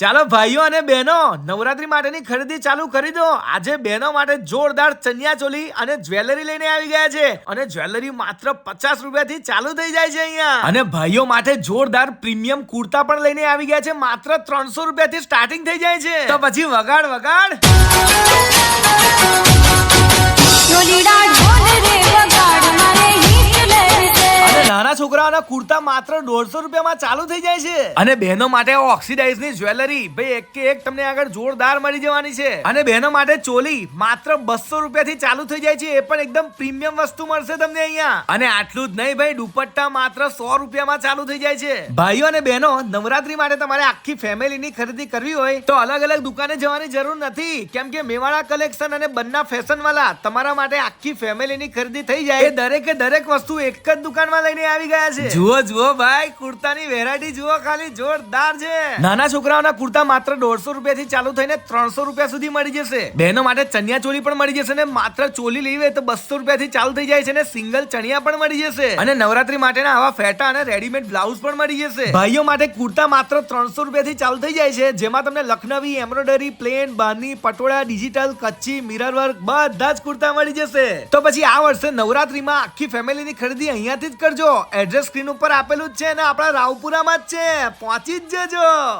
ચાલો ભાઈઓ અને બહેનો, નવરાત્રી માટેની ખરીદી ચાલુ કરી દો. આજે બહેનો માટે જોરદાર ચણિયા ચોલી અને જ્વેલરી લઈને આવી ગયા છે. અને જ્વેલરી માત્ર પચાસ રૂપિયાથી ચાલુ થઈ જાય છે અહીંયા. અને ભાઈઓ માટે જોરદાર પ્રીમિયમ કુર્તા પણ લઈને આવી ગયા છે. માત્ર ત્રણસો રૂપિયાથી સ્ટાર્ટિંગ થઈ જાય છે. તો પછી વગાડ વગાડ. છોકરાઓના કુર્તા માત્ર દોઢસો રૂપિયામાં ચાલુ થઈ જાય છે. અને બહેનો માટે ઓક્સિડાઇઝની જ્વેલરી. ભાઈ એક કે એક તમને આગળ જોરદાર મળી જવાની છે. અને બહેનો માટે ચોલી માત્ર બસો રૂપિયાથી ચાલુ થઈ જાય છે. એ પણ એકદમ પ્રીમિયમ વસ્તુ મળશે તમને અહીંયા. અને આટલું જ નહીં ભાઈ, દુપટ્ટા માત્ર સો રૂપિયામાં ચાલુ થઈ જાય છે. ભાઈઓ અને બહેનો, નવરાત્રી માટે તમારે આખી ફેમિલીની ખરીદી કરવી હોય તો અલગ અલગ દુકાને જવાની જરૂર નથી. કેમ કે મેવાડા કલેક્શન અને બંના ફેશન વાળા તમારા માટે આખી ફેમિલીની ખરીદી થઈ જાય. દરેકે દરેક વસ્તુ એક જ દુકાનમાં લઈને આવી ગયા છે. જુઓ જુઓ ભાઈ કુર્તાની વેરાયટી જુઓ ખાલી જોરદાર છે. નાના છોકરાઓના કુર્તા માત્ર દોઢસો રૂપિયાથી ચાલુ થઈને ત્રણસો રૂપિયા સુધી મળી જશે. બહેનો માટે ચણિયા ચોલી પણ મળી જશે ને માત્ર ચોલી લેવી હોય તો બસો રૂપિયા થી ચાલુ થઈ જાય છે ને સિંગલ ચણિયા પણ મળી જશે. અને નવરાત્રી માટેના આવા ફેટા અને રેડીમેડ બ્લાઉઝ પણ મળી જશે. ભાઈઓ માટે કુર્તા માત્ર ત્રણસો રૂપિયાથી ચાલુ થઈ જાય છે જેમાં તમને લખનવી એમ્બ્રોડરી પ્લેન બારની patola digital Kutchi mirror work બધા જ કુર્તા મળી જશે. તો પછી આ વર્ષે નવરાત્રીમાં આખી ફેમિલીની ખરીદી અહીંયાથી જ કરજો. એડ્રેસ સ્ક્રીન ઉપર આપેલું જ છે અને આપણા રાવપુરામાં જ છે. પહોંચી જ જજો.